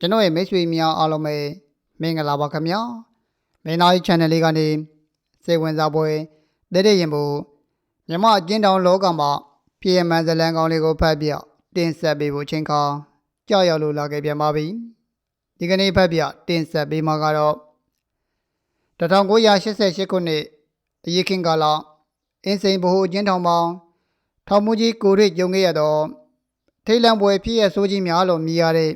ကျွန်တော်ရဲ့မိတ်ဆွေများအားလုံးပဲမင်္ဂလာပါခင်ဗျာမင်းသားကြီး channel လေးကနေစေဝင်စားပွဲတဲ့တဲ့ရင်ဖို့မြမအကျဉ်းတောင်လောကမှာပြည်ရမန်ဇလန်ကောင်းလေးကိုဖတ်ပြတင်ဆက်ပေးဖို့ချိန်ခါကြောက်ရောက်လို့လာခဲ့ပြန်ပါပြီဒီကနေ့ဖတ်ပြတင်ဆက်ပေးမှာကတော့1988ခုနှစ်အရေးခင်ကာလအင်းစိန်ဗဟိုအကျဉ်းထောင်ပေါင်းထောင်မှုကြီးကိုရိတ်ကြုံခဲ့ရတော့ထိတ်လန့်ပွဲဖြစ်ရဆိုးကြီးများလို့မြည်ရတဲ့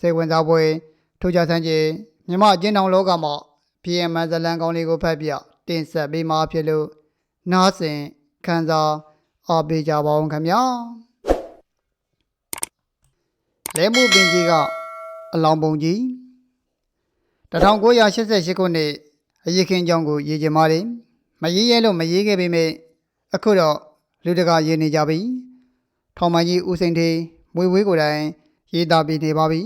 စေဝင်စားပွဲထိုးကြဆန်းကြီးမြမအကျဉ်းထောင်လောကမှာ PM ဇလန်ကောင်းလေးကိုဖတ်ပြတင်ဆက်ပေးမှာဖြစ်လို့နားဆင်ခံစားအားပေးကြပါအောင်ခင်ဗျာလဲမှုပင်ကြီးကအလောင်ပုံကြီး1988ခုနှစ်အရေးခင်ကြောင်းကိုရေးကြပါတယ်မရေးရဲလို့မရေးခဲ့ပေမဲ့အခုတော့လူတကာရေးနေကြပြီထောင်မကြီးဦးစိန်ထေးမွေဝေးကိုယ်တိုင်ရေးသားပြီးနေပါပြီ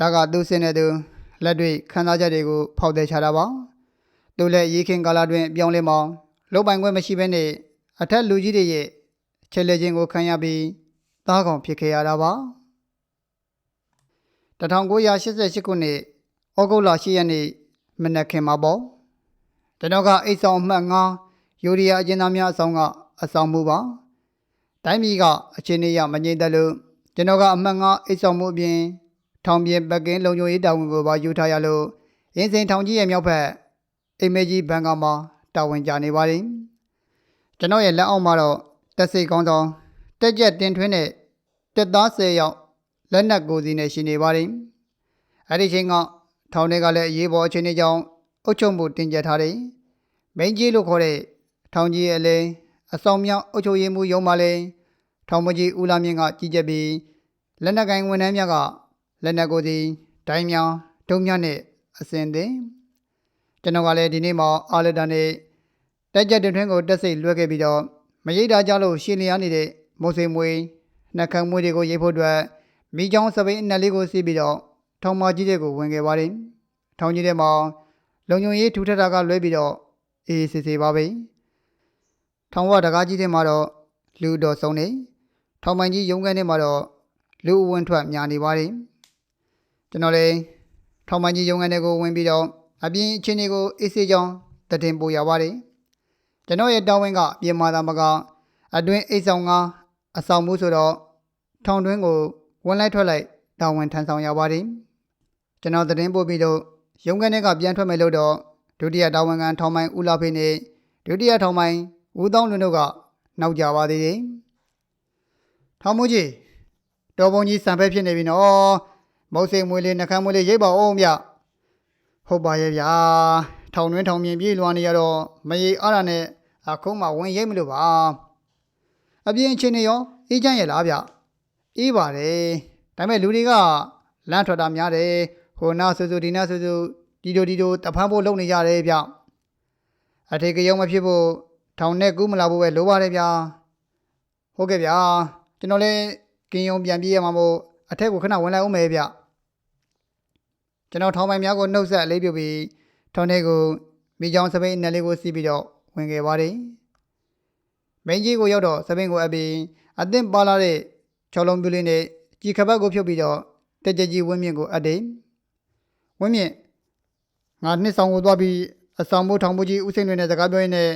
ဒါကသူစင်တဲ့သူလက်တွေ့ခန်းစားချက်တွေကိုဖောက်တယ်ချတာပါသူလည်းရေခင်ကာလတွင်ပြောင်းလဲမောင်းလုံပိုင်ခွင့်မရှိဘဲနဲ့အထက်လူကြီးတွေရဲ့ချဲလေခြင်းကိုခံရပြီးသားကောင်ဖြစ်ခဲ့ရတာပါ1988ခုနှစ်ဩဂုတ်လ10ရက်နေ့မနက်ခင်းမှာပေါ့ကျွန်တော်ကအိတ်ဆောင်အမှတ်9ယူရီးယားအကျဉ်းသားများအဆောင်ကအဆောင်မှုပါတိုင်းပြည်ကအခြေအနေရမငြိမ်သက်လို့ကျွန်တော်ကအမှတ်9အိတ်ဆောင်မှုအပြင် ထောင်ပြင်ပကင်းလုံခြုံရေးတာဝန်ကိုပါယူထားရလို့အင်းစိန်ထောင်ကြီးရဲ့မြောက်ဘက်အိမ်မေကြီးဘန်ကောင်မှာတာဝန်ကျနေပါတယ်ကျွန်တော်ရဲ့လက်အောက်မှာတော့တက်စိတ်ကောင်းဆောင်တက်ကြက်တင်ထွင်းတဲ့တက်သား10ယောက်လက်နက်ကိုစီနဲ့ရှိနေပါတယ်အဲ့ဒီချိန်ကထောင်ထဲကလည်းအရေးပေါ်အခြေအနေကြောင့်အုပ်ချုပ်မှုတင်ကြပ်ထားတယ်မင်းကြီးလို့ခေါ်တဲ့ထောင်ကြီးရဲ့အလဲအဆောင်မြောက်အုပ်ချုပ်ရေးမှူးရုံးမှလည်းထောင်မကြီးဦးလာမြင့်ကကြီးကြပ်ပြီးလက်နက်ကိုင်ဝန်ထမ်းများက လက်နက်ကိုယ်စီဒိုင်းများဒုံများနဲ့အစင်သင်ကျွန်တော်ကလည်းဒီနေ့မှအားလက်တန်နဲ့တက်ကြက်တင်ထွင်းကိုတက်စိတ်လွှဲခဲ့ပြီးတော့မရိတာကြလို့ရှင်းလျားနေတဲ့မုတ်စိမ်မွေနှက်ခမ်းမွေတွေကိုရိတ်ဖို့အတွက်မိချောင်းစပိန်အနက်လေးကိုစီးပြီးတော့ထောင်မကြီးတဲ့ကိုဝင်ခဲ့ပါတယ်ထောင်ကြီးတဲ့မှာလုံညုံရေးထူထပ်တာကလွဲပြီးတော့အေးစစ်စစ်ပါပဲထောင်ဝတကားကြီးတဲ့မှာတော့လူတော်ဆုံးနေထောင်မိုင်ကြီးရုံးခန်းထဲမှာတော့လူအဝင်ထွက်များနေပါတယ် ကျွန်တော်လည်းထောင်မကြီးရုံးခန်းတွေကိုဝင်ပြီးတော့အပြင်အချင်းတွေကိုအေးစေးကြောင်းတည်တင်ပို့ရပါတယ်ကျွန်တော်ရဲ့တာဝန်ကအပြင်မှာသာမကအတွင်းအိတ်ဆောင်ကအဆောင်မှုဆိုတော့ထောင်တွင်းကိုဝင်လိုက်ထွက်လိုက်တာဝန်ထမ်းဆောင်ရပါတယ်ကျွန်တော်တည်တင်ပို့ပြီးတော့ရုံးခန်းတွေကပြန်ထွက်မယ်လို့တော့ဒုတိယတာဝန်ခံထောင်မိုင်ဦးလာဖေးနဲ့ဒုတိယထောင်မိုင်ဦးတောင်းလွင်တို့ကနောက်ကြပါသေးတယ်ထောင်မှုကြီးတော်ပုံကြီးစံဖက်ဖြစ်နေပြီနော် မုတ်စိမ်မွေးလေးနှကမ်းမွေးလေးရိပ်ပါအောင်ဗျဟုတ်ပါရဲ့ဗျာထောင်တွင်းထောင်မြင်ပြေးလွှားနေရတော့မရေအားရနဲ့အခုမှဝင်ရိပ်မလို့ပါအပြင်ချင်းနေရောအေးချမ်းရဲ့လားဗျအေးပါတယ်ဒါပေမဲ့လူတွေကလမ်းထွက်တာများတယ်ဟိုနာဆူဆူဒီနာဆူဆူဒီလိုဒီလိုတဖန်းဖို့လုပ်နေကြတယ်ဗျအထေကရုံမဖြစ်ဖို့ထောင်နဲ့ကူးမလာဖို့ပဲလိုပါတယ်ဗျာဟုတ်ကဲ့ဗျာကျွန်တော်လည်းကင်းယုံပြန်ပြေးရမှာမို့အထက်ကိုခဏဝင်လိုက်အောင်မယ်ဗျ ကျွန်တော်ထောင်ပိုင်များကိုနှုတ်ဆက်အလေးပြုပြီးထောင်ထဲကိုမိချောင်းစပိန်နယ်လေးကိုစီးပြီးတော့ဝင်ခဲ့ပါတယ်။မင်းကြီးကိုရောက်တော့စပိန်ကိုအပ်ပြီးအသင့်ပါလာတဲ့ချော်လုံးပြူလေးနဲ့ကြီးခပတ်ကိုဖြုတ်ပြီးတော့တက်ကြကြီးဝင်းမြင့်ကိုအပ်တယ်။ဝင်းမြင့်ငါနှစ်ဆောင်ကိုသွားပြီးအဆောင်မိုးထောင်မိုးကြီးဦးစိန်တွေနဲ့စကားပြောရင်းနဲ့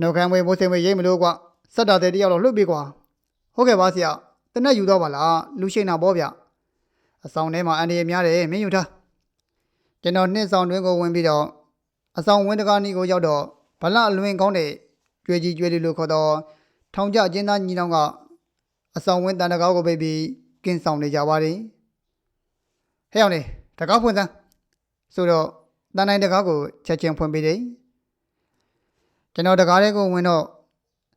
နှုတ်ခမ်းဝေးမိုးစိန်ဝေးရိတ်မလို့ကွာစက်တာတဲ့တယောက်တော့လွတ်ပြီကွာဟုတ်ကဲ့ပါဆရာတနက်ယူတော့ပါလားလူရှိန်တာပေါ့ဗျအဆောင်ထဲမှာအန်ဒီရများတယ်မင်းယူထား ကျွန်တော်နှစ်ဆောင်တွင်းကိုဝင်ပြီးတော့အဆောင်ဝင်းတကားနီကိုရောက်တော့ဗလအလွင်ကောင်းတဲ့ကြွေကြီးကြွေလေးလို့ခေါ်တော့ထောင်ကျကျင်းသားညီနောင်ကအဆောင်ဝင်းတန်တကားကိုပိတ်ပြီးကင်းဆောင်နေကြပါတယ်ဟဲ့အောင်လေတကားဖွင့်စမ်းဆိုတော့တန်တိုင်းတကားကိုချက်ချင်းဖွင့်ပေးတယ်ကျွန်တော်တကားလေးကိုဝင်တော့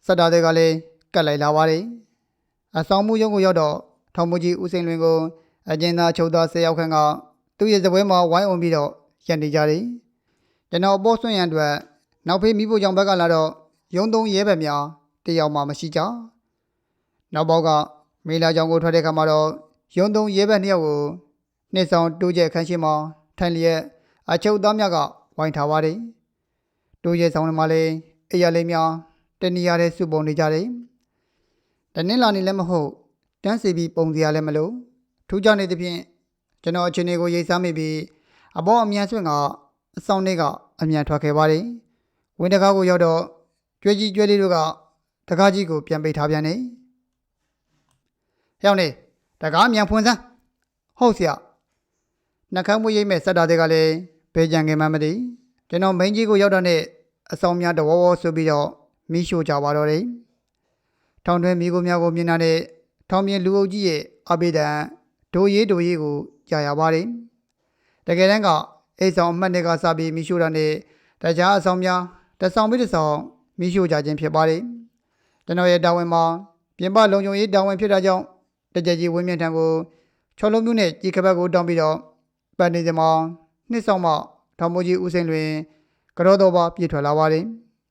စက်တာတွေကလည်းကတ်လိုက်လာပါတယ်အဆောင်မှုရုံးကိုရောက်တော့ထောင်မကြီးဦးစိန်လွင်ကိုအကျဉ်းသားချုပ်သား၁၀ယောက်ခန့်က သူ့ရဲ့ဇပွဲမှာဝိုင်းအောင်ပြီးတော့ရန်နေကြတယ်။ကျွန်တော်ပေါ်ဆွင့်ရန်အတွက်နောက်ဖေးမိဖို့ကြောင့်ဘက်ကလာတော့ရုံသုံးရဲဘက်များတယောက်မှမရှိကြ။နောက်ပေါက်ကမေလာကြောင်ကိုထွက်တဲ့ခါမှာတော့ရုံသုံးရဲဘက်နှစ်ယောက်ကိုနှစ်ဆောင်တိုးကျက်ခန်းရှိမှာထိုင်လျက်အချုပ်သားများကဝိုင်းထားပါတယ်။တိုးကျက်ဆောင်တွေမှာလည်းအရာလေးများတနေရာတဲ့စုပုံနေကြတယ်။တနင်္လာနေ့လည်းမဟုတ်တန်းစီပြီးပုံစရာလည်းမလို့ထူးခြားနေသဖြင့် ကျွန်တော်အချင်းတွေကိုရိတ်စားမိပြီးအပေါ်အမြန်ဆွင့်ကအဆောင်တွေကအမြန်ထွက်ခဲ့ပါတယ်ဝင်းတကားကိုရောက်တော့ကြွေးကြီးကြွေးလေးတို့ကတကားကြီးကိုပြန်ပိတ်ထားပြန်နေဟျောင်းနေတကားမြန်ဖွင့်စမ်းဟုတ်ဆရာနှကမ်းမွေးရိပ်မဲ့စက်တာတွေကလည်းဘယ်ကြံခင်မှမသိကျွန်တော်မင်းကြီးကိုရောက်တော့နဲ့အဆောင်များတဝဝဆိုပြီးတော့မိရှို့ကြပါတော့တယ်ထောင်တွင်းမိကိုများကိုမြင်လာတဲ့ထောင်ပြင်လူအုပ်ကြီးရဲ့အဘိဓာန်ဒိုရေးဒိုရေးကို ကြာရပါတယ်။တကယ်တမ်းကအိတ်ဆောင်အမှတ်တွေကစပြီးမိရှို့တာနဲ့တခြားအဆောင်များတစ်ဆောင်ပြီးတစ်ဆောင်မိရှို့ကြခြင်းဖြစ်ပါတယ်။ကျွန်တော်ရဲ့တာဝန်မှာပြင်ပလုံခြုံရေးတာဝန်ဖြစ်တာကြောင့်တကြကြီးဝင်းမြင့်ထံကိုချော်လုံးမျိုးနဲ့ကြီးခပတ်ကိုတောင်းပြီးတော့ပတ်နေစမှာနှစ်ဆောင်မှထောင်မိုးကြီးဦးစိန်လွင်ကြောတော်ပါပြေထွက်လာပါတယ်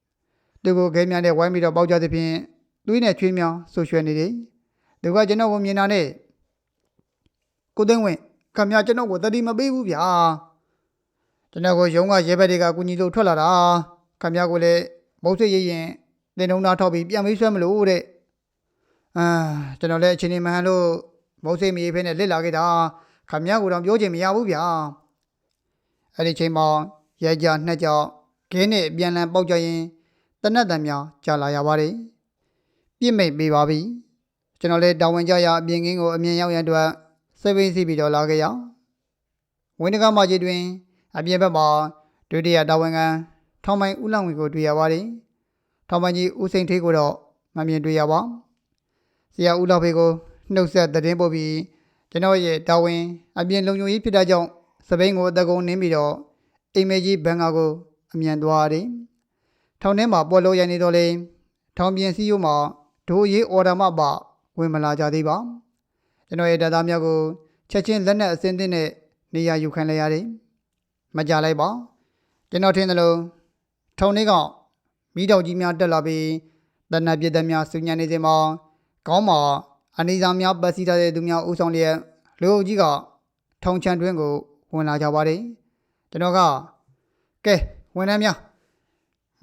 ။သူကိုခဲများနဲ့ဝိုင်းပြီးတော့ပေါက်ကြသဖြင့်သွေးနဲ့ချွေးမြောင်းဆူရွှဲနေတယ်။သူကကျွန်တော်ကိုမြင်တာနဲ့ကိုသိန်းဝင် ခမရကျွန်တော်ကိုတတိမပေးဘူးဗျာ။ကျွန်တော်ကိုရုံးကရဲဘက်တွေကကူညီလို့ထွက်လာတာ။ခမရကိုလည်းမုတ်စိတ်ရရင်တင်တုံးသားထောက်ပြီးပြန်ပြီးဆွဲမလို့တဲ့။အာကျွန်တော်လည်းအချင်းနေမှန်လို့မုတ်စိတ်မရေးဖဲနဲ့လစ်လာခဲ့တာ။ခမရကိုတော့ပြောချင်မရဘူးဗျာ။အဲ့ဒီချိန်မှာရဲကြနှစ်ကြောက်ခင်းနဲ့ပြန်လည်ပေါက်ကြရင်တနတ်တံများကြာလာရပါတယ်။ပြစ်မိတ်ပေးပါပြီကျွန်တော်လည်းတာဝန်ကြရအပြင်ကင်းကိုအမြင်ရောက်ရန်အတွက် စိတ်ပိစီးပြီးတော့လာခဲ့ရဝင်းတကားမကြီးတွင် အပြင်ဘက်မှာဒုတိယတာဝန်ခံထောင်ပိုင်ဦးလောင်ဝီကိုတွေ့ရပါတယ်ထောင်ပိုင်ကြီးဦးစိန်ထေးကိုတော့မမြင်တွေ့ရပါဆရာဦးလောက်ဖေကိုနှုတ်ဆက်သတင်းပို့ပြီးကျွန်တော်ရဲ့တာဝန်အပြင်လုံခြုံရေးဖြစ်တာကြောင့်စပိန်ကိုအတကုံနင်းပြီးတော့အိမ်မေကြီးဘန်ကာကိုအမြန်သွားရတယ်ထောင်ထဲမှာပေါ်လို့ရနေတော့လေထောင်ပြင်စည်းရုံးမှာဒိုရေးအော်ဒါမပဝင်မလာကြသေးပါ ကျွန်တော်ရဲ့တပ်သားများကိုချက်ချင်းလက်နက်အစင်းသင်းနဲ့နေရာယူခံလိုက်ရတယ်မကြလိုက်ပါကျွန်တော်ထင်တယ်လို့ထုံလေးကမိတော်ကြီးများတက်လာပြီးတနက်ပြည့်တဲ့များစူညံနေစဉ်မှာကောင်းမှာအနီဆောင်များပတ်စည်းထားတဲ့သူများဦးဆောင်လျက်လူအုပ်ကြီးကထောင်ချန်တွင်းကိုဝင်လာကြပါတယ်ကျွန်တော်ကကဲဝင်နှမ်းများ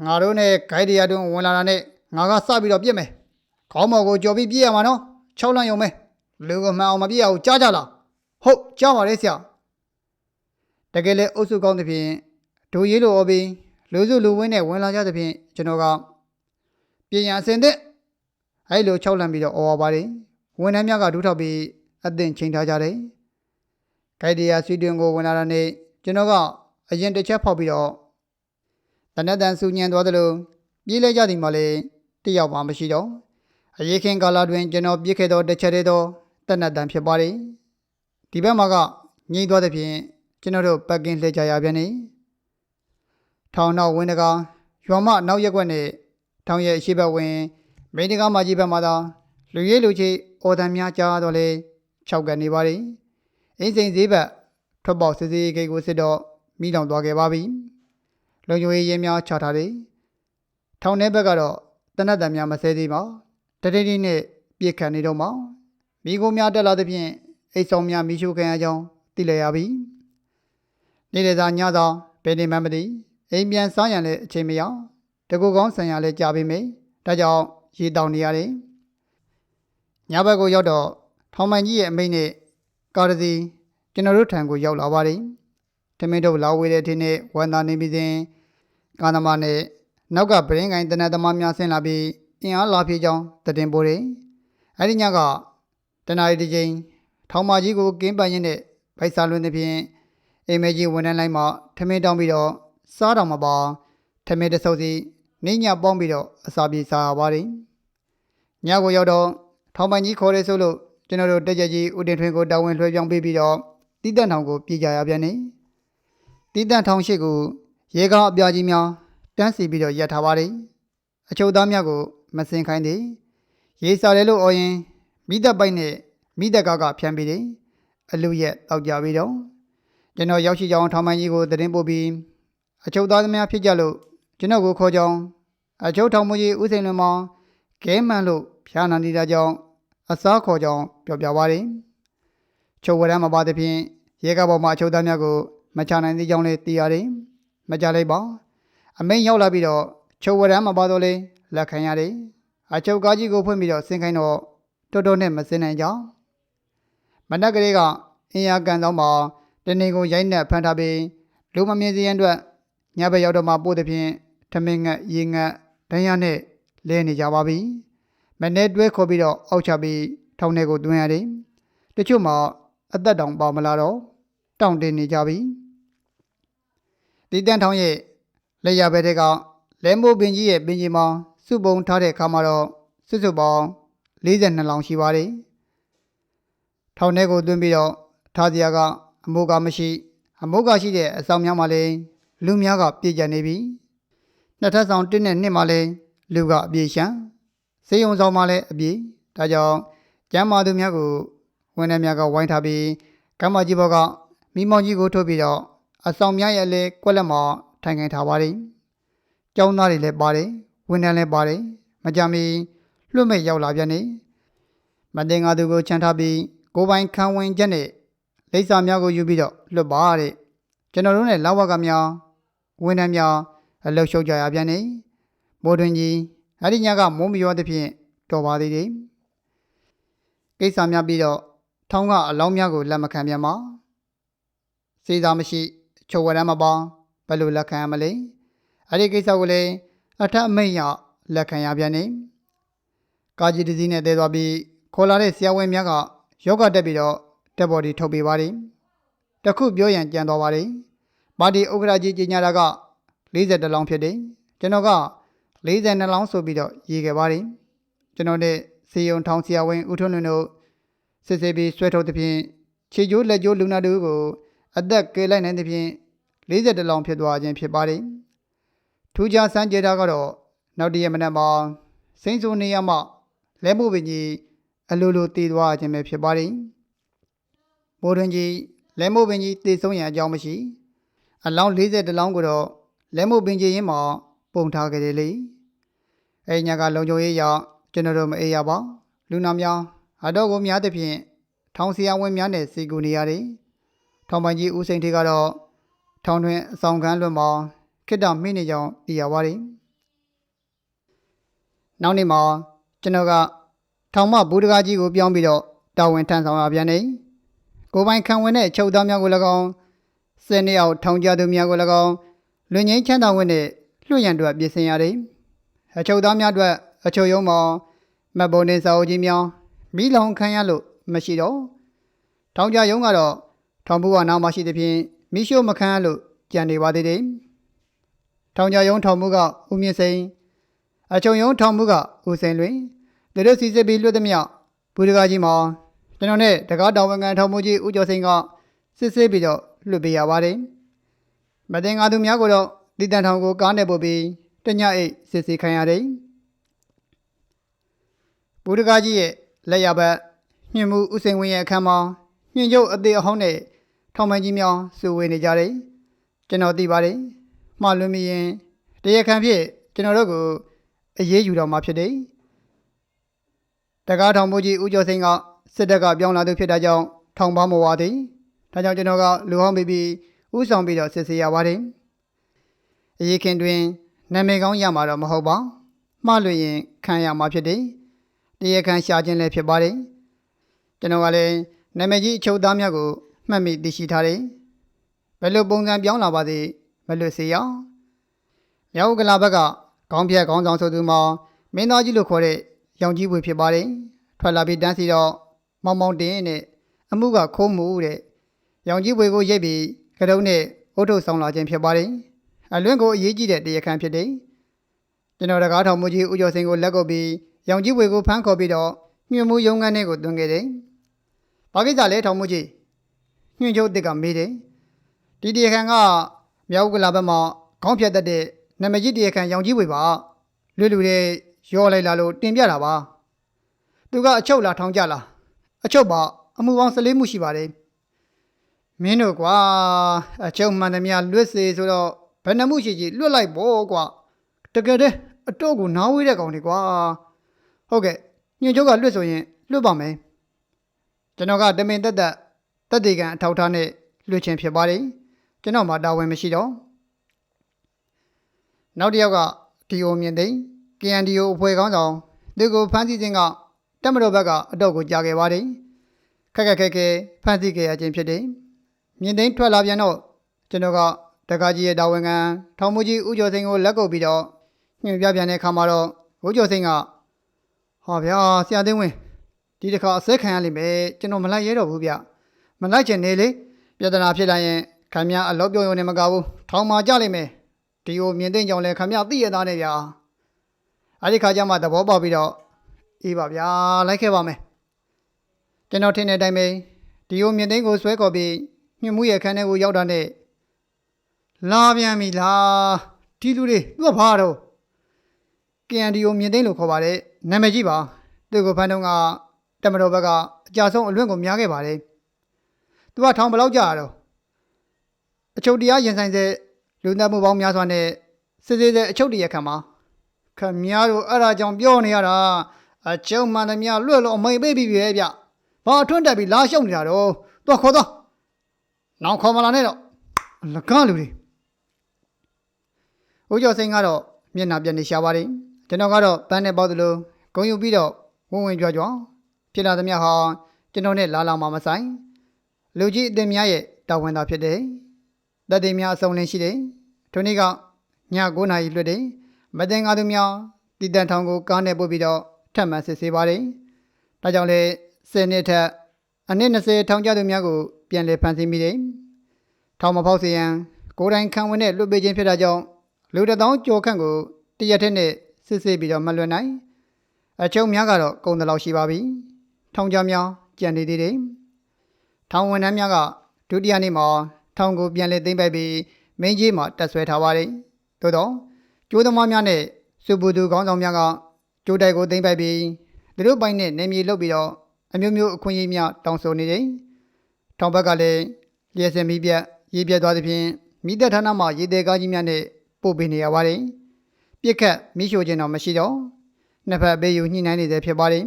ငါတို့နဲ့ဂိုက်တရာတွင်ဝင်လာတာနဲ့ငါကစပြီးတော့ပြစ်မယ်။ခေါင်းမော်ကိုကြော်ပြီးပြစ်ရမှာနော်။၆လန့်ယုံမယ်။ လူကမှန်အောင်မပြစ်ရဘူးကြားကြလား။ဟုတ်ကြားပါလေဆရာ။တကယ်လေအုပ်စုကောင်းသဖြင့်ဒိုရေးလိုအော်ပြီးလူစုလူဝင်းနဲ့ဝင်လာကြသဖြင့်ကျွန်တော်ကပြင်ရန်အစင်တဲ့အဲ့လို၆လန့်ပြီးတော့အော်ပါပါတယ်။ဝန်ထမ်းများကဒူးထောက်ပြီးအသင်ချိန်ထားကြတယ်။ဂိုက်တရာဆွီဒင်ကိုဝင်လာတာနဲ့ကျွန်တော်ကအရင်တစ်ချက်ဖောက်ပြီးတော့တနက်တန်ဆူညံသွားသလိုပြေးလဲကြသည်မှာလည်းတယောက်မှမရှိတော့အရေးခင်ကာလတွင်ကျွန်တော်ပြစ်ခဲ့သောတစ်ချက်တည်းသော တနက်တန်ဖြစ်ပါတယ်ဒီဘက်မှာကငြိမ့်သွားသဖြင့်ကျွန်တော်တို့ပတ်ကင်းလှည့်ကြရပြန်နေထောင်နောက်ဝင်းတကာရွာမနောက်ရက်ွက်နဲ့ထောင်ရဲ့အရှိဘက်ဝင်မိန်းတကာမကြီးဘက်မှာသာလူရဲလူချေအော်တန်များကြားတော့လေ၆ကနေပါတယ်အင်းစိန်ဈေးဘက်ထွက်ပေါက်စစ်စေးဂိတ်ကိုစစ်တော့မိလောင်သွားခဲ့ပါပြီလုံခြုံရေးရင်များချထားတယ်။ထောင်ထဲဘက်ကတော့တနတ်တံများမဆဲသေးပါ။တတိတိနဲ့ပြစ်ခတ်နေတော့မှ မိကိုများတက်လာသဖြင့်အိတ်ဆောင်များမိရှုခံရကြောင်းသိလိုက်ရပြီ။နေ့လည်စာညစာဘယ်နေမှမသိအိမ်ပြန်စားရန်လည်းအချိန်မရတကူကောင်းဆန်ရလည်းကြာပြီမေ။ဒါကြောင့်ရေတောင်နေရတယ်။ညဘက်ကိုရောက်တော့ထောင်မိုင်ကြီးရဲ့အမိန့်နဲ့ကာရစီကျွန်တော်တို့ထံကိုရောက်လာပါတယ်။ထမင်းတို့လာဝေးတဲ့ထင်းနဲ့ဝန်သားနေပြီးစဉ်ကာသမားနဲ့နောက်ကပရင်းကိုင်းတနတ်သမားများဆင်းလာပြီးအင်အားလာပြေးကြောင်းတည်တင်ပို့တယ်။အဲဒီညက တနာရီတစ်ချိန်ထောင်မကြီးကိုကင်းပန်းရင်းနဲ့ဗိုက်စာလွင်သဖြင့်အိမ်မဲကြီးဝန်ထမ်းလိုက်မှထမင်းတောင်းပြီးတော့စားတော်မပါထမင်းတစ်စုပ်စီနေညပေါင်းပြီးတော့အစာပြေစားရပါတယ်။ညကိုရောက်တော့ထောင်ပန်ကြီးခေါ်ရဲဆိုလို့ကျွန်တော်တို့တက်ကြကြီးဦးတင်ထွင်းကိုတာဝန်လွှဲပြောင်းပေးပြီးတော့တီးတန့်ထောင်ကိုပြေးကြရပြန်နေ။တီးတန့်ထောင်ရှိကိုရေကားအပြားကြီးများတန်းစီပြီးတော့ရပ်ထားပါတယ်အချုပ်သားများကိုမစင်ခိုင်းသေးရေစာလဲလို့အော်ရင် မိသက်ပိုက်နဲ့မိသက်ကားကဖြန်းပြီးတယ်အလူရက်တောက်ကြပြီးတော့ကျွန်တော်ရောက်ရှိကြောင်းထောင်မိုင်းကြီးကိုသတင်းပို့ပြီးအချုပ်သားများဖြစ်ကြလို့ကျွန်တော်ကိုခေါ်ကြောင်းအချုပ်ထောင်မကြီးဦးစိန်လွင်မောင်ကဲမှန်လို့ဖျားနာနေတာကြောင့်အစားခေါ်ကြောင်းပြောပြပါတယ်ချုပ်ဝရမ်းမပါသဖြင့်ရေကားပေါ်မှာအချုပ်သားများကိုမချနိုင်သေးကြောင်းလည်းသိရတယ်။မကြလိုက်ပါ။အမိန်ရောက်လာပြီးတော့ချုပ်ဝရမ်းမပါတော့လေလက်ခံရတယ်။အချုပ်ကားကြီးကိုဖွင့်ပြီးတော့ဆင်းခိုင်းတော့ တော်တော်နဲ့မစင်နိုင်ကြ။မနက်ကလေးကအင်အားကန်ဆောင်မှာတနေကိုရိုက်နှက်ဖမ်းထားပြီးလူမမြင်စေရန်အတွက်ညဘက်ရောက်တော့မှပို့သည်ဖြင့်ထမင်းငတ်ရေငတ်ဒဏ်ရနဲ့လဲနေကြပါပြီမနေ့တွဲခေါ်ပြီးတော့အောက်ချပြီးထောင်ထဲကိုတွင်းရတယ်တချို့မှာအသက်တောင်ပါမလာတော့တောင့်တင်နေကြပြီဒီတန်ထောင်ရဲ့လက်ရဘက်တွေကလဲမိုးပင်ကြီးရဲ့ပင်ကြီးမှာစုပုံထားတဲ့အခါမှာတော့စွတ်စွတ်ပေါင်း 42လောင်ရှိပါတယ်ထောင်ထဲကိုတွင်းပြီးတော့ထားစရာကအမိုးကမရှိအမိုးကရှိတဲ့အဆောင်များမှာလည်းလူများကပြည့်ကျက်နေပြီနှစ်ထပ်ဆောင်တစ်နဲ့နှစ်မှာလည်းလူကအပြေရှံစေယုံဆောင်မှာလည်းအပြေဒါကြောင့်ကျမ်းမာသူများကိုဝန်ထမ်းများကဝိုင်းထားပြီးကမ်းမကြီးဘောကမိမောင်ကြီးကိုထုတ်ပြီးတော့အဆောင်များရဲ့လည်းကွက်လက်မှာထိုင်ခိုင်းထားပါတယ်ကျောင်းသားတွေလည်းပါတယ်ဝန်ထမ်းလည်းပါတယ်မကြမီ လွတ်မဲ့ရောက်လာပြန်နေမတင်ငါသူကိုချန်ထားပြီးကိုယ်ပိုင်ခံဝင်ချက်နဲ့လိပ်စာများကိုယူပြီးတော့လွတ်ပါတဲ့ကျွန်တော်တို့နဲ့လောက်ဝကများဝန်ထမ်းများအလုပ်ရှုပ်ကြရပြန်နေမိုးတွင်ကြီးအဲ့ဒီညကမိုးမရောသဖြင့်တော်ပါသေးတယ်ကိစ္စများပြီးတော့ထောင်းကအလောင်းများကိုလက်မခံပြန်ပါစေစာမရှိချုပ်ဝရမ်းမပေါဘယ်လိုလက်ခံရမလဲအဲ့ဒီကိစ္စကိုလည်းအထက်အမိတ်ရလက်ခံရပြန်နေ ကာကြီးတစ်စီးနဲ့တဲသွားပြီးခေါ်လာတဲ့ဆရာဝန်များကယောဂတက်ပြီးတော့တက်ဘော်ဒီထုတ်ပေးပါတယ်။တခုပြောရန်ကြံတော်ပါတယ်။ပါတီဥက္ကရာကြီးကြီးညာတာက42လောင်းဖြစ်တယ်။ကျွန်တော်က42လောင်းဆိုပြီးတော့ရေးခဲ့ပါတယ်။ကျွန်တော်နဲ့စီယုံထောင်းဆရာဝန်ဦးထွန်းလွင်တို့စစ်စစ်ပြီးဆွဲထုတ်တဲ့ဖြင့်ခြေကျိုးလက်ကျိုးလူနာတို့ကိုအသက်ကယ်လိုက်နိုင်တဲ့ဖြင့်42လောင်းဖြစ်သွားခြင်းဖြစ်ပါတယ်။ထူးခြားစမ်းကြတာကတော့နောက်တည့်ရက်မနက်မှာစိမ့်စုံနေရမှ လဲမှုပင်ကြီးအလိုလိုတည်သွားခြင်းပဲဖြစ်ပါတယ်။မိုးတွင်ကြီးလဲမိုးပင်ကြီးတည်ဆုံးရန်အကြောင်းမရှိအလောင်း40လောင်းကိုတော့လဲမိုးပင်ကြီးရင်းမှာပုံထားခဲ့တယ်လေအဲညကလုံခြုံရေးရကျွန်တော်တို့မအေးရပါလူနာများအတော့ကိုများသဖြင့်ထောင်ဆရာဝန်များနဲ့စီကူနေရတယ်ထောင်ပိုင်ကြီးဦးစိန်ထေကတော့ထောင်တွင်အဆောင်ခန်းလွတ်မှာခိတ္တမိနေကြောင်းသိရပါတယ်နောက်နေ့မှာ ကျွန်တော်ကထောင်မဘူဒကာကြီးကိုပြောင်းပြီးတော့တာဝန်ထမ်းဆောင်ရပြန်တယ်ကိုယ်ပိုင်ခံဝင်တဲ့အချုပ်သားများကို၎င်းစနေအောင်ထောင်ကြသူများကို၎င်းလွင်ငင်းချမ်းသာဝင်တဲ့လွှတ်ရန်တို့ပြင်ဆင်ရတယ်အချုပ်သားများအတွက်အချုပ်ရုံးမှာမတ်ပုံတင်စာအုပ်ကြီးများမိလောင်ခံရလို့မရှိတော့ထောင်ကြရုံးကတော့ထောင်ဘူးကနောက်မှရှိသဖြင့်မိရှို့မခံရလို့ကြံနေပါသေးတယ်ထောင်ကြရုံးထောင်မှုကဦးမြင့်စိန် အချုပ်ရုံးထောင်မှုကဦးစိန်လွင်သူတို့စီစစ်ပြီးလွှတ်သည်မြဘူဒကာကြီးမှာကျွန်တော်နဲ့တကားတောင်ဝန်ခံထောင်မှုကြီးဦးကျော်စိန်ကစစ်ဆေးပြီးတော့လွှတ်ပေးရပါတယ်။မတင်ငါသူများကိုတော့တည်တံထောင်ကိုကားနဲ့ပို့ပြီးတညအိတ်စစ်ဆေးခံရတယ်။ဘူဒကာကြီးရဲ့လက်ရဘက်ညှင်မှုဦးစိန်ဝင်းရဲ့အခန်းမှာညှင်ကျုပ်အသေးအဟောင်းနဲ့ထောင်မကြီးများစုဝေးနေကြတယ်။ကျွန်တော်သိပါတယ်။မှားလွန်မရင်တရားခံဖြစ်ကျွန်တော်တို့ကို အရေးယူတော့မှာဖြစ်တယ်။တကားထောင်မှုကြီးဦးကျော်စိန်ကစစ်တပ်ကပြောင်းလာသူဖြစ်တာကြောင့်ထောင်ပါမဝါသည်။ဒါကြောင့်ကျွန်တော်ကလူဟောင်းပြီးပြီးဥဆောင်ပြီးတော့စစ်ဆေးရပါတယ်။အရေးခင်တွင်နာမည်ကောင်းရမှာတော့မဟုတ်ပါ။မှားလို့ရင်ခံရမှာဖြစ်တယ်။တရားခံရှာခြင်းလည်းဖြစ်ပါတယ်။ကျွန်တော်ကလည်းနာမည်ကြီးအချုပ်သားများကိုမှတ်မိသိရှိထားတယ်။ဘယ်လိုပုံစံပြောင်းလာပါသည်မလွတ်စေရ။မြောက်ကလာဘက်က ခေါင်းဖြတ်ခေါင်းဆောင်ဆိုသူမှာမင်းသားကြီးလို့ခေါ်တဲ့ရောင်ကြီးဝေဖြစ်ပါတယ်။ထွက်လာပြီးတန်းစီတော့မောင်မောင်တင်းနဲ့အမှုကခိုးမှုတဲ့ရောင်ကြီးဝေကိုရိတ်ပြီးကတုံးနဲ့အုတ်ထုတ်ဆောင်လာခြင်းဖြစ်ပါတယ်အလွင့်ကိုအရေးကြီးတဲ့တရားခံဖြစ်တယ်ကျွန်တော်တကားထောင်မှုကြီးဦးကျော်စိန်ကိုလက်ကုပ်ပြီးရောင်ကြီးဝေကိုဖမ်းခေါ်ပြီးတော့ညွှန်မှုရုံးခန်းထဲကိုတွန်းခဲ့တယ်ဘာကိစ္စလဲထောင်မှုကြီးညွှန်ချုပ်တစ်ကမေးတယ်ဒီတရားခံကမြောက်ကလာဘက်မှာခေါင်းဖြတ်တတ်တဲ့ နမကြီးတရားခံရောင်ကြီးဝေပါလွတ်လူတဲ့ရောလိုက်လာလို့တင်ပြတာပါသူကအချုပ်လာထောင်ကြလားအချုပ်ပါအမှုပေါင်း14မှုရှိပါတယ်မင်းတို့ကွာအချုပ်မှန်သမျှလွတ်စေဆိုတော့ဘယ်နှမှုရှိကြီးလွတ်လိုက်ပေါ့ကွာတကယ်တည်းအတော့ကိုနားဝေးတဲ့ကောင်တွေကွာဟုတ်ကဲ့ညွှန်ချုပ်ကလွတ်ဆိုရင်လွတ်ပါမယ်ကျွန်တော်ကတမင်တက်တက်တက်တေကန်အထောက်ထားနဲ့လွတ်ခြင်းဖြစ်ပါတယ်ကျွန်တော်မှတာဝန်မရှိတော့ နောက်တစ်ယောက်ကဒီအိုမြင့်သိန်း KNDO အဖွဲ့ခေါင်းဆောင်သူကိုဖမ်းဆီးခြင်းကတက်မတော်ဘက်ကအတော့ကိုကြားခဲ့ပါတယ်ခက်ခက်ခဲခဲဖမ်းဆီးခဲ့ရခြင်းဖြစ်တယ်မြင်သိမ်းထွက်လာပြန်တော့ကျွန်တော်ကတက္ကကြီးရဲ့တာဝန်ခံထောင်မူကြီးဦးကျော်စိန်ကိုလက်ကုပ်ပြီးတော့ညွှန်ပြပြန်တဲ့အခါမှာတော့ဦးကျော်စိန်ကဟာဗျာဆရာသိန်းဝင်ဒီတစ်ခါအစဲခံရလိမ့်မယ်ကျွန်တော်မလိုက်ရဲတော့ဘူးဗျမလိုက်ချင်နေလေပြဿနာဖြစ်လာရင်ခံမအလောက်ပြောရုံနဲ့မကဘူးထောင်မှာကြလိမ့်မယ် ဒီကိုမြင်သိမ်းကြောင်လဲခံမသိရသားနဲ့ဗျာအဲ့ဒီခါကျမှသဘောပေါက်ပြီးတော့အေးပါဗျာလိုက်ခဲ့ပါမယ်ကျွန်တော်ထင်တဲ့အတိုင်းပဲဒီကိုမြင်သိမ်းကိုဆွဲခေါ်ပြီးညှိမှုရဲ့ခန်းထဲကိုရောက်တာနဲ့လာပြန်ပြီလားဒီလူတွေသူကဘာတော့ KNDO မြင်သိမ်းလို့ခေါ်ပါတယ်နာမည်ကြီးပါသူကဖန်တုံးကတမတော်ဘက်ကအကြဆုံးအလွင့်ကိုများခဲ့ပါတယ်သူကထောင်ဘယ်လောက်ကြာရတော့အချုပ်တရားရင်ဆိုင်တဲ့ လူသက်မှုပေါင်းများစွာနဲ့စစ်စစ်တဲ့အချုပ်တရားခံမှာခမများတို့အဲ့ဒါကြောင့်ပြောနေရတာအချုပ်မှန်သမျှလွတ်လို့အမိန်ပေးပြီးပြီပဲဗျဘာအထွန်းတက်ပြီးလာရှုံနေတာတော့သူကခေါ်တော့နောင်ခေါ်မလာနဲ့တော့လကားလူတွေဦးကျော်စိန်ကတော့မျက်နှာပြန်နေရှာပါတယ်ကျွန်တော်ကတော့ပန်းနဲ့ပေါက်သလိုဂုံယူပြီးတော့ဝင်ဝင်ကြွကြွဖြစ်လာသမျှဟာကျွန်တော်နဲ့လာလာမှမဆိုင်လူကြီးအတင်များရဲ့တာဝန်သာဖြစ်တယ် တည်တည်များအစုံလင်းရှိတယ်ထိုနေ့ကည9နာရီလွတ်တယ်မတင်ကားသူများတည်တံထောင်ကိုကားနဲ့ပို့ပြီးတော့ထပ်မံစစ်ဆေးပါတယ်ဒါကြောင့်လေ10နှစ်ထက်အနည်း20ထောင်ကျသူများကိုပြန်လည်ဖမ်းဆီးမိတယ်ထောင်မဖောက်စေရန်ကိုယ်တိုင်ခံဝင်တဲ့လွတ်ပေးခြင်းဖြစ်တာကြောင့်လူတစ်သောင်းကြော်ခန့်ကိုတရက်ထက်နဲ့စစ်ဆေးပြီးတော့မလွတ်နိုင်အချုံများကတော့ကုန်တယ်လောက်ရှိပါပြီထောင်ကြများကြံနေသေးတယ်ထောင်ဝန်ထမ်းများကဒုတိယနေ့မှာ ထောင်ကိုပြန်လည်သိမ်းပိုက်ပြီးမင်းကြီးမှာတက်ဆွဲထားပါတယ်သို့တော့ကျိုးသမားများနဲ့စုပူသူခေါင်းဆောင်များကကျိုးတိုက်ကိုသိမ်းပိုက်ပြီးသူတို့ပိုင်းနဲ့နေမြေလုတ်ပြီးတော့အမျိုးမျိုးအခွင့်အရေးများတောင်းဆိုနေတယ်ထောင်ဘက်ကလည်းလျှက်စင်မီးပြတ်ရေးပြတ်သွားသဖြင့်မိသက်ဌာနမှာရေတဲကားကြီးများနဲ့ပို့ပေးနေရပါတယ်ပြစ်ခတ်မိရှို့ခြင်းတော့မရှိတော့နှစ်ဖက်ဘေးယူညှိနှိုင်းနေတဲ့ဖြစ်ပါတယ်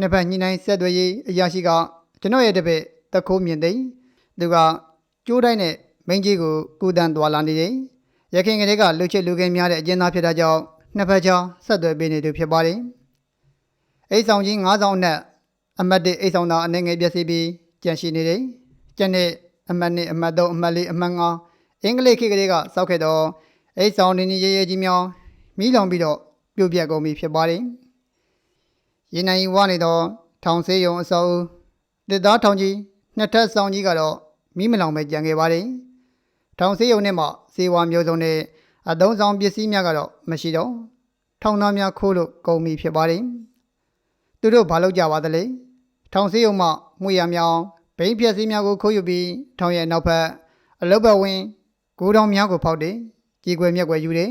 နှစ်ဖက်ညှိနှိုင်းဆက်သွယ်ရေးအရာရှိကကျွန်တော်ရဲ့တပည့်တခိုးမြင့်သိန်းသူက ကျိုးတိုင်းနဲ့မင်းကြီးကိုကူတန်းသွားလာနေတယ်ရခင်ကလေးကလူချစ်လူကင်းများတဲ့အကျဉ်းသားဖြစ်တာကြောင့်နှစ်ဖက်ကြားဆက်သွယ်ပေးနေသူဖြစ်ပါတယ်အိတ်ဆောင်ကြီး9ဆောင်နဲ့အမတ်1အိတ်ဆောင်သားအနေငယ်ပြည့်စည်ပြီးကြန့်ရှိနေတယ်ကျန်တဲ့အမတ်1အမတ်3အမတ်4အမတ်5အင်္ဂလိပ်ခေတ်ကလေးကစောက်ခဲ့တော့အိတ်ဆောင်နေနေရဲရဲကြီးများမိလောင်ပြီးတော့ပြုတ်ပြက်ကုန်ပြီဖြစ်ပါတယ်။ရေနိုင်ဝနေတော့ထောင်ဆေးရုံအစောတစ်သားထောင်ကြီးနှစ်ထပ်ဆောင်ကြီးကတော့ မိမလောင်ပဲကြံခဲ့ပါတယ်။ထောင်ဆေးရုံနဲ့မှစေဝါမျိုးစုံနဲ့အသုံးဆောင်ပစ္စည်းများကတော့မရှိတော့ထောင်သားများခိုးလို့ကုန်ပြီဖြစ်ပါတယ်။သူတို့ဘာလုပ်ကြပါသလဲ။ထောင်ဆေးရုံမှမှုရမြောင်ဘိန်းပြက်စည်းများကိုခိုးယူပြီးထောင်ရဲ့နောက်ဘက်အလုတ်ဘက်ဝင်ကိုးတောင်များကိုဖောက်တယ်ကြေကွယ်မြက်ကွယ်ယူတယ်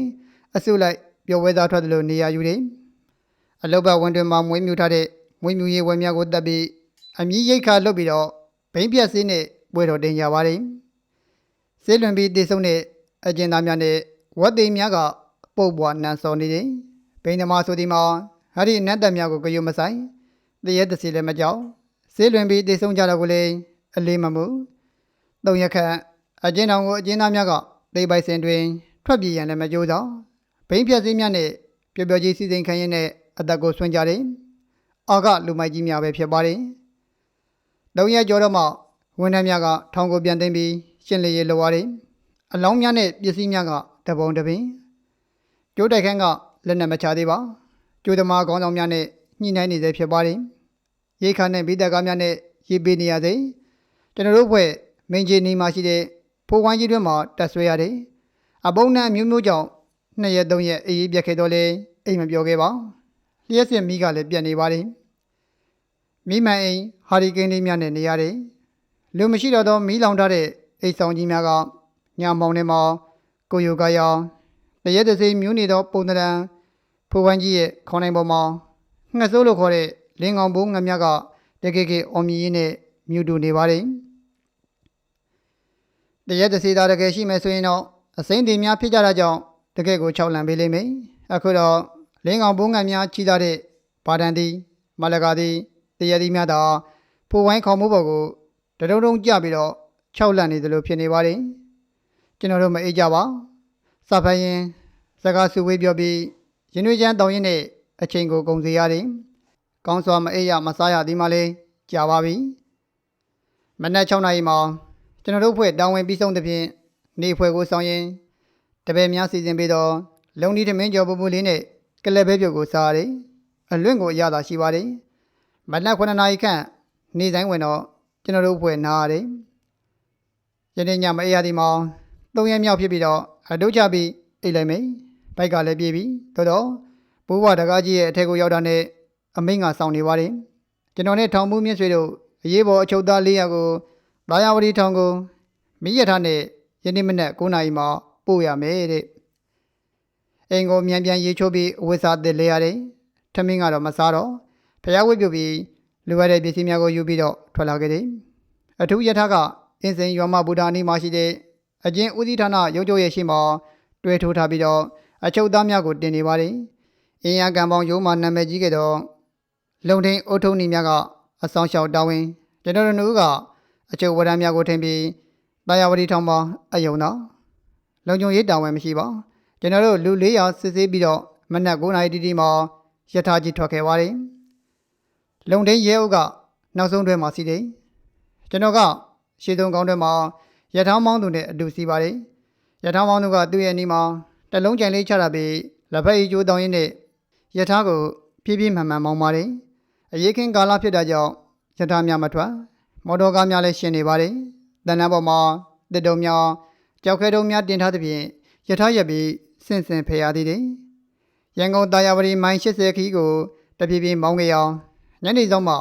အစုလိုက်ပျော်ဝဲသားထွက်တယ်လို့နေရာယူတယ်အလုတ်ဘက်ဝင်တွင်မှာမွေးမြူထားတဲ့မွေးမြူရေးဝဲများကိုတက်ပြီးအမြည်ရိတ်ခါလုပ်ပြီးတော့ဘိန်းပြက်စည်းနဲ့ ပွဲတော်တင်ကြပါတယ်ဆေးလွန်ပြီးတည်ဆုံတဲ့အကျဉ်းသားများနဲ့ဝတ်သိမ်းများကပုတ်ပွားနန်းစော်နေတယ်ဘိန်းသမားဆိုဒီမှာဟာဒီနတ်တက်များကိုကြယုံမဆိုင်တရဲတစီလည်းမကြောက်ဆေးလွန်ပြီးတည်ဆုံကြတော့ကိုလေအလေးမမှုသုံးရက်ခန့်အကျဉ်းတော်ကိုအကျဉ်းသားများကသိပိုက်စင်တွင် ထွက်ပြေးရန်လည်းမကြိုးစားဘိန်းပြက်စည်းများနဲ့ပျော်ပျော်ကြီးစီစဉ်ခံရင်းနဲ့အသက်ကိုဆွန့်ကြတယ်အာကလူမိုက်ကြီးများပဲဖြစ်ပါတယ်လုံရကြောတော့မှ ဝန်ထမ်းများကထောင်ကိုပြန်သိမ်းပြီးရှင်းလည်ရေးလုပ်ရတယ်အလောင်းများနဲ့ပစ္စည်းများကတပုံတပင်ကျိုးတိုက်ခန်းကလက်နက်မချသေးပါကျိုးသမားခေါင်းဆောင်များနဲ့ညှိနှိုင်းနေသေးဖြစ်ပါတယ်ရိတ်ခါနဲ့ဘိဒကာများနဲ့ရေးပေးနေရသေးကျွန်တော်တို့ဘွဲ့မင်းကြီးနီမှာရှိတဲ့ဖိုးဝိုင်းကြီးတွင်မှာတက်ဆွဲရတယ်အပုံနဲ့မျိုးမျိုးကြောင့်နှစ်ရက်သုံးရက်အေးအေးပြက်ခဲ့တော့လေအိမ်မပြောခဲ့ပါလျှက်စစ်မီးကလည်းပြက်နေပါတယ်မိမှန်အိမ်ဟာရီကိန်းလေးများနဲ့နေရတယ် လူမရှိတော့သောမီးလောင်ထားတဲ့အိမ်ဆောင်ကြီးများကညမောင်ထဲမှာကိုယိုကရောင်တရက်တစ်စိမ်မြူးနေသောပုံသဏ္ဍာန်ဖိုးဝိုင်းကြီးရဲ့ခေါင်းတိုင်းပေါ်မှာငှက်စိုးလို့ခေါ်တဲ့လင်းကောင်ဘုံငှက်များကတကယ်ကအော်မြည်ရင်းနဲ့မြူတူနေပါတယ်တရက်တစ်စီသားတကယ်ရှိမယ်ဆိုရင်တော့အစိမ့်တင်များဖြစ်ကြတာကြောင့်တကယ့်ကို၆လံပေးလိမ့်မယ်အခုတော့လင်းကောင်ဘုံငံများကြီးသားတဲ့ဘာဒန်တီမလကာတီတရတီများသာဖိုးဝိုင်းခေါမှုပေါ်ကို တတုံတုံကြပြီးတော့၆လံနေသလိုဖြစ်နေပါတယ်ကျွန်တော်တို့မအေးကြပါစဖက်ရင်စကားစုဝေးပြောပြီးရင်ွေးချမ်းတောင်းရင်နဲ့အချိန်ကိုကုန်စေရတယ်ကောင်းစွာမအေးရမစားရသည်မှလည်းကြာပါပြီမနက်6နာရီမှာကျွန်တော်တို့ဖွဲ့တောင်းဝင်ပြီးဆုံးသဖြင့်နေဖွဲ့ကိုဆောင်ရင်တပည့်များစီစဉ်ပြီးတော့လုံဒီထမင်းကျော်ပူပူလေးနဲ့ကလက်ပဲပြုတ်ကိုစားရတယ်အလွင့်ကိုအရသာရှိပါတယ်မနက်9နာရီခန့်နေတိုင်းဝင်တော့ ကျွန်တော်တို့ဖွဲ့နားရတယ်ယနေ့ညမအေးရသည်မှာ၃ရက်မြောက်ဖြစ်ပြီးတော့အတုချပြီးအိတ်လိုက်မယ်ဘိုက်ကလည်းပြေးပြီတော်တော့ဘိုးဘွားတကားကြီးရဲ့အထက်ကိုရောက်တာနဲ့အမိန့်ကစောင့်နေပါတယ်ကျွန်တော်နဲ့ထောင်မှုမြင့်ဆွေတို့အရေးပေါ်အချုပ်သား၄ယောက်ကိုလာယာဝတီထောင်ကိုမိရထားနဲ့ယနေ့မနက်9နာရီမှာပို့ရမယ်တဲ့အိမ်ကိုမြန်ပြန်ရေချိုးပြီးအဝတ်စားသစ်လဲရတယ်ထမင်းကတော့မစားတော့ဖျားဝတ်ပြုတ်ပြီး လူရတဲ့ပစ္စည်းများကိုယူပြီးတော့ထွက်လာခဲ့တယ်အထူးယထာကအင်းစိန်ရွာမဗုဒ္ဓနီမှာရှိတဲ့အကျဉ်ဦးစီးဌာနရုံးချုပ်ရဲ့ရှိမှာတွဲထိုးထားပြီးတော့အချုပ်သားများကိုတင်နေပါတယ်အင်းရကံပေါင်းရုံးမှာနာမည်ကြီးခဲ့တော့လုံထိန်အုတ်ထုံနီများကအဆောင်ရှောက်တာဝန်ကျွန်တော်တို့ကအချုပ်ဝရမ်းများကိုထင်ပြီးတာယာဝတီထောင်မှာအယုံတော့လုံခြုံရေးတာဝန်မရှိပါကျွန်တော်တို့လူ400စစ်ဆေးပြီးတော့မနက်9:00နာရီတီတီမှာယထာကြီးထွက်ခဲ့ပါတယ် လုံထိန်ရဲအုပ်ကနောက်ဆုံးတွဲမှာစီတယ်ကျွန်တော်ကရှေ့ဆုံးကောင်းတွဲမှာယထာမောင်းသူနဲ့အတူစီပါတယ်ယထာမောင်းသူကသူ့ရဲ့အနီးမှာတလုံးကြိုင်လေးချတာပြီးလက်ဖက်အီကျိုးတောင်းရင်းနဲ့ယထာကိုဖြည်းဖြည်းမှန်မှန်မောင်းပါတယ်အရေးခင်းကာလဖြစ်တာကြောင့်ယထာများမထွက်မော်တော်ကားများလည်းရှင်နေပါတယ်တန်တန်းပေါ်မှာတစ်တုံများကြောက်ခဲတုံများတင်ထားသဖြင့်ယထာရက်ပြီးဆင့်ဆင့်ဖယ်ရသည်တယ်ရန်ကုန်တာယာဝတီမိုင်း80ခီးကိုတဖြည်းဖြည်းမောင်းကြအောင် ညနေဆောင်မှ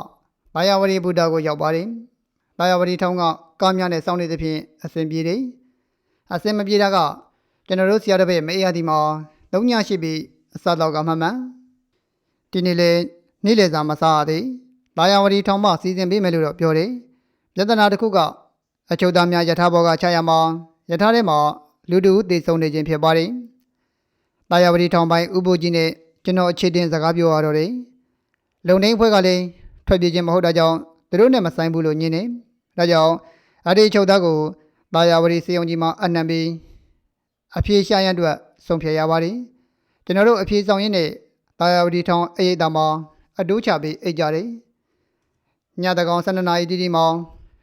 ဘာယာဝတီဘူတာကိုရောက်ပါတယ်တာယာဝတီထောင်းကကားများနဲ့စောင့်နေသဖြင့်အဆင်ပြေတယ်အဆင်မပြေတာကကျွန်တော်တို့ဆရာတစ်ပည့်မအေးရသည်မှာသုံးညရှိပြီးအစတော့ကမှန်မှန်ဒီနေ့လေနေ့လေစာမစားရသေးလာယာဝတီထောင်မှစီစဉ်ပေးမယ်လို့တော့ပြောတယ်ပြဿနာတစ်ခုကအချုပ်သားများယထာဘောကချရမှာယထာထဲမှာလူတူတည်ဆုံနေခြင်းဖြစ်ပါတယ်လာယာဝတီထောင်ပိုင်းဥပုကြီးနဲ့ကျွန်တော်အခြေတင်စကားပြောရတော့တယ် လုံနှင်းဖွဲ့ကလည်းထွက်ပြေးခြင်းမဟုတ်တာကြောင့်သူတို့နဲ့မဆိုင်ဘူးလို့ညင်းနေဒါကြောင့်အဲ့ဒီချုပ်သားကိုလာယာဝတီစေယုံကြီးမှာအနှံပြီးအပြေရှာရန်အတွက်ဆုံးဖြတ်ရပါတယ်ကျွန်တော်တို့အပြေဆောင်ရင်းနဲ့တာယာဝတီထောင်အေးတာမှာအတိုးချပြီးအိတ်ကြတယ်ညတကောင်12နာရီတီတီမှာ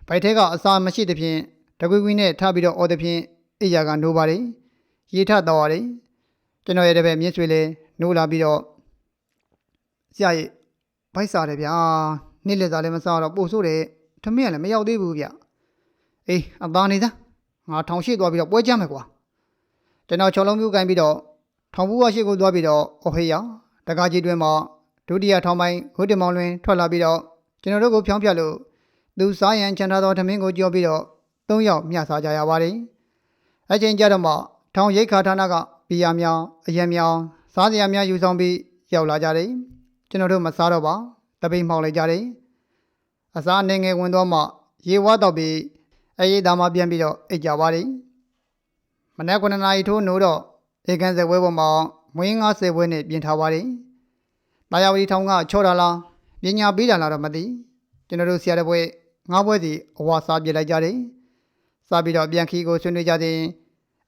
ဘိုက်ထဲကအစာမရှိသဖြင့်တကွေကွေနဲ့ထပြီးတော့အော်သဖြင့်အိယာကနိုးပါတယ်ရေထတော့ရတယ်ကျွန်တော်ရဲ့တပည့်မြင့်ဆွေလဲနိုးလာပြီးတော့ဆရာကြီး ဘိုက်စားတယ်ဗျာနေ့လက်စားလည်းမစားတော့ပို့ဆိုးတယ်ထမင်းကလည်းမရောက်သေးဘူးဗျအေးအသားနေသားငါထောင်ရှိသွားပြီးတော့ပွဲကြမယ်ကွာကျွန်တော်ချော်လုံးမျိုးကန်ပြီးတော့ထောင်ဘူးဝရှိကိုသွားပြီးတော့အော်ဟေးရတကားကြီးတွင်မှာဒုတိယထောင်ပိုင်းဟိုတင်မောင်လွင်ထွက်လာပြီးတော့ကျွန်တော်တို့ကိုဖြောင်းပြလို့သူစားရန်ချန်ထားသောထမင်းကိုကြောပြီးတော့သုံးယောက်မျှစားကြရပါတယ်။အချိန်ကြတော့မှထောင်ရိတ်ခါဌာနကဘီယာများအယံများစားစရာများယူဆောင်ပြီးရောက်လာကြတယ်။ ကျွန်တော်တို့မစားတော့ပါတပိန်မှောက်လိုက်ကြတယ်။အစားအနေငယ်ဝင်တော့မှ ရေဝါတော့ပြီးအရေးသားမှပြန်ပြီးတော့အိတ်ကြပါတယ်။မနက်9နာရီထိုးနိုးတော့ဧကန်စက်ဝဲပေါ်မှာမွေး90ဝဲနဲ့ပြင်ထားပါတယ်။တာယာဝတီထောင်ကချော့တာလားပညာပေးတာလားတော့မသိကျွန်တော်တို့ဆရာတပွဲငါးပွဲစီအဝါစားပြလိုက်ကြတယ်။စားပြီးတော့ပြန်ခီကိုဆွေးနွေးကြတဲ့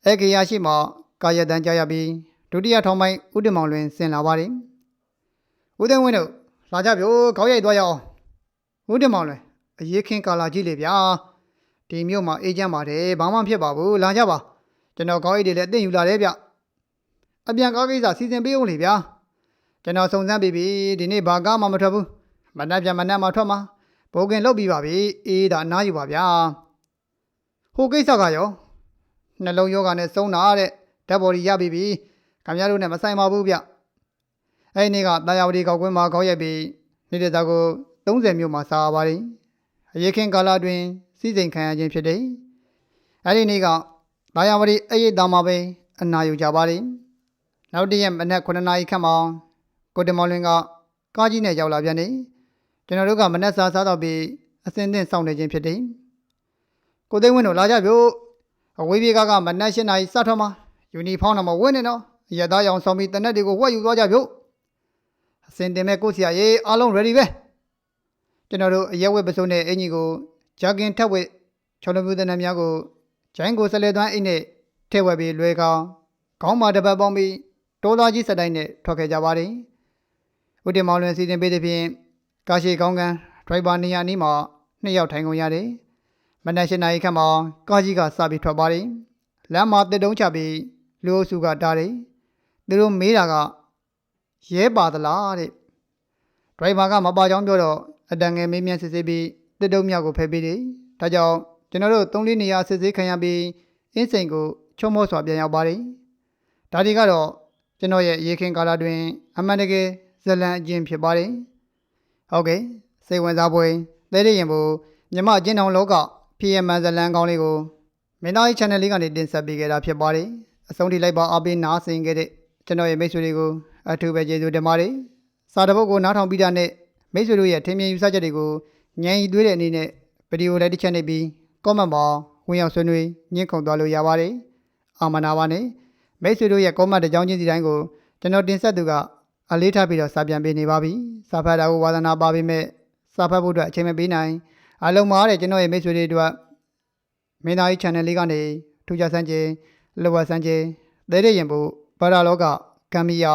အေကေရရှိမှကာယတန်ကြရပြီးဒုတိယထောင်ပိုင်းဥတ္တမောင်လွင်ဆင်လာပါတယ်။ ဦးသိန်းဝင်းတို့လာကြပြိုခေါက်ရိုက်သွားရအောင်။ဥတ္တမောင်လွင်အရေးခင်းကာလာကြီးလေဗျာ။ဒီမြို့မှာအေးချမ်းပါတယ်ဘာမှဖြစ်ပါဘူးလာကြပါကျွန်တော်ခေါက်ရိုက်တွေလည်းအသိယူလာတယ်ဗျ။အပြန်ကားကိစ္စစီစဉ်ပေးအောင်လေဗျာ။ကျွန်တော်စုံစမ်းပြီးပြီဒီနေ့ဘာကားမှမထွက်ဘူး။မနှက်ပြန်မနှက်မှထွက်မှာဘိုးကင်လုတ်ပြီးပါပြီအေးဒါအနားယူပါဗျာဟိုကိစ္စကရောနှလုံးယောဂနဲ့စုံတာတဲ့ဓာတ်ဘော်ဒီရပြီပြီခင်ဗျားတို့နဲ့မဆိုင်ပါဘူးဗျ အဲ့ဒီနေ့ကတာယာဝတီကောက်ကွင်းမှာခေါက်ရက်ပြီးနေတဲ့သားကို30မြို့မှာစားပါလိအရေးခင်ကာလတွင်စီစဉ်ခံရခြင်းဖြစ်တယ်အဲ့ဒီနေ့ကတာယာဝတီအရေးသားမှာပဲအနာယူကြပါလိနောက်တရက်မနက်9နာရီခန့်မှာကိုတမောင်လင်းကကားကြီးနဲ့ရောက်လာပြန်တယ်ကျွန်တော်တို့ကမနက်စားစားတော့ပြီးအစင်းသင့်စောင့်နေခြင်းဖြစ်တယ်ကိုသိန်းဝင်းတို့လာကြပြို့အဝေးပြေကကမနက်၈နာရီစထွက်မှာယူနီဖောင်းတော့မဝင်းနေတော့ရသားရောင်ဆောင်ပြီးတနက်တွေကိုဝက်ယူသွားကြပြို့ အစင်းတင်မဲ့ကိုဆရာရေးအားလုံး ready ပဲကျွန်တော်တို့အရက်ဝက်ပစုံနဲ့အင်ကြီးကိုဂျာကင်ထက်ဝက်ချော်လုံးမျိုးတနက်များကိုဂျိုင်းကိုဆလဲသွမ်းအိတ်နဲ့ထည့်ဝက်ပြီးလွဲကောင်းခေါင်းမာတစ်ပတ်ပေါင်းပြီးတိုးသားကြီးစတိုင်းနဲ့ထွက်ခဲ့ကြပါတယ်ဦးတင်မောင်လွင်စီစဉ်ပေးတဲ့ဖြင့်ကာရှိကောင်းကန်ဒရိုက်ဘာနေရာနီးမှာနှစ်ယောက်ထိုင်ကုန်ရတယ်မနက်၈နာရီခန့်မှာကားကြီးကစပြီးထွက်ပါတယ်လမ်းမှာတစ်တုံးချပြီးလူအုပ်စုကတားတယ်သူတို့မေးတာက ရဲပါသလားတဲ့ဒရိုင်ဘာကမပါကြောင်းပြောတော့အတန်ငယ်မေးမြန်းစစ်ဆေးပြီးတစ်တုံးမြောက်ကိုဖယ်ပေးတယ်ဒါကြောင့်ကျွန်တော်တို့သုံးလေးနေရာစစ်ဆေးခံရပြီးအင်းစိန်ကိုချုံမောစွာပြန်ရောက်ပါတယ်ဒါဒီကတော့ကျွန်တော်ရဲ့ရေခင်ကာလတွင် အမှန်တကယ်ဇလံအကျင့်ဖြစ်ပါတယ်ဟုတ်ကဲ့စိတ်ဝင်စားပွဲသဲရရင်ဘူးမြမအကျဉ်းထောင်လောက PM ဇလံကောင်းလေးကိုမင်းသားကြီး channel လေးကနေတင်ဆက်ပေးခဲ့တာဖြစ်ပါတယ်အဆုံးထိလိုက်ပါအားပေးနားဆင်ခဲ့တဲ့ကျွန်တော်ရဲ့မိတ်ဆွေတွေကို အထူးပဲကျေးဇူးတင်ပါတယ်စာတစ်ပုဒ်ကိုနားထောင်ပြီးတာနဲ့မိတ်ဆွေတို့ရဲ့ထင်မြင်ယူဆချက်တွေကိုညံရီသွေးတဲ့အနေနဲ့ဗီဒီယိုလိုက်တစ်ချက်နေပြီး comment မှာဝင်ရောက်ဆွေးနွေးညှင့်ခုန်သွားလို့ရပါတယ်အာမနာပါနဲ့မိတ်ဆွေတို့ရဲ့ comment တစ်ကြောင်းချင်းစီတိုင်းကိုကျွန်တော်တင်ဆက်သူကအလေးထားပြီးတော့စာပြန်ပေးနေပါပြီစာဖတ်တာကိုဝါသနာပါပေမဲ့စာဖတ်ဖို့အတွက်အချိန်မပေးနိုင်အလုံးမားတဲ့ကျွန်တော်ရဲ့မိတ်ဆွေတွေအတွက်မင်းသားကြီး channel လေးကနေထူးခြားစမ်းခြင်းလောဝဆန်းခြင်းသဲရရင်ဖို့ဘာသာလောကကံမီယ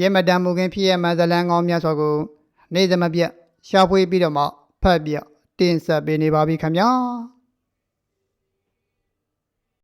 ရဲမတန်မူခင်ဖြစ်ရမန်ဇလန်ကောင်းများစွာကိုနေ့စမပြတ်ရှာဖွေပြီးတော့မှဖတ်ပြတင်ဆက်ပေးနေပါပြီခင်ဗျာ